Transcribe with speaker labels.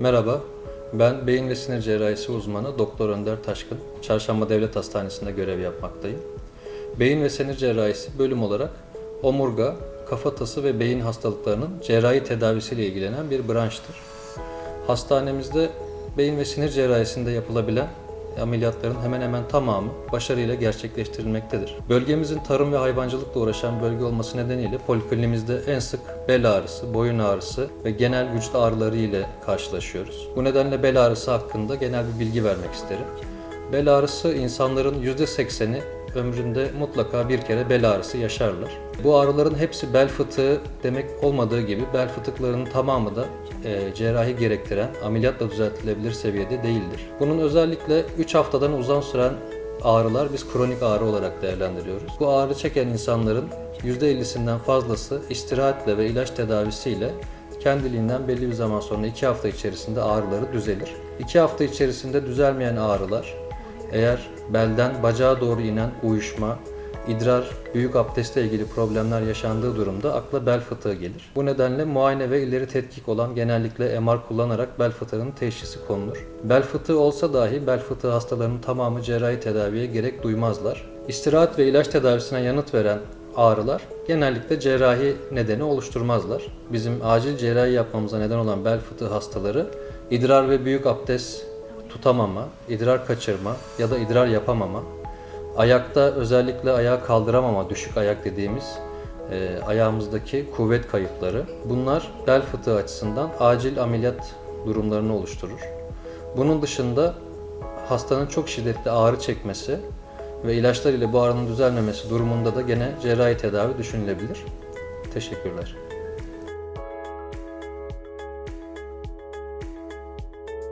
Speaker 1: Merhaba, ben beyin ve sinir cerrahisi uzmanı Doktor Önder Taşkın. Çarşamba Devlet Hastanesi'nde görev yapmaktayım. Beyin ve sinir cerrahisi bölüm olarak omurga, kafatası ve beyin hastalıklarının cerrahi tedavisiyle ilgilenen bir branştır. Hastanemizde beyin ve sinir cerrahisinde yapılabilen ameliyatların hemen hemen tamamı başarıyla gerçekleştirilmektedir. Bölgemizin tarım ve hayvancılıkla uğraşan bölge olması nedeniyle poliklinimizde en sık bel ağrısı, boyun ağrısı ve genel vücut ağrıları ile karşılaşıyoruz. Bu nedenle bel ağrısı hakkında genel bir bilgi vermek isterim. Bel ağrısı insanların %80'i ömründe mutlaka bir kere bel ağrısı yaşarlar. Bu ağrıların hepsi bel fıtığı demek olmadığı gibi bel fıtıklarının tamamı da e, cerrahi gerektiren, ameliyatla düzeltilebilir seviyede değildir. Bunun özellikle 3 haftadan uzun süren ağrılar biz kronik ağrı olarak değerlendiriyoruz. Bu ağrı çeken insanların %50'sinden fazlası istirahatle ve ilaç tedavisiyle kendiliğinden belli bir zaman sonra 2 hafta içerisinde ağrıları düzelir. 2 hafta içerisinde düzelmeyen ağrılar eğer belden bacağa doğru inen uyuşma, idrar, büyük abdestle ilgili problemler yaşandığı durumda akla bel fıtığı gelir. Bu nedenle muayene ve ileri tetkik olan genellikle MR kullanarak bel fıtığının teşhisi konulur. Bel fıtığı olsa dahi bel fıtığı hastalarının tamamı cerrahi tedaviye gerek duymazlar. İstirahat ve ilaç tedavisine yanıt veren ağrılar genellikle cerrahi nedeni oluşturmazlar. Bizim acil cerrahi yapmamıza neden olan bel fıtığı hastaları idrar ve büyük abdest tutamama, idrar kaçırma ya da idrar yapamama, ayakta özellikle ayağı kaldıramama, düşük ayak dediğimiz e, ayağımızdaki kuvvet kayıpları bunlar bel fıtığı açısından acil ameliyat durumlarını oluşturur. Bunun dışında hastanın çok şiddetli ağrı çekmesi ve ilaçlar ile bu ağrının düzelmemesi durumunda da gene cerrahi tedavi düşünülebilir. Teşekkürler.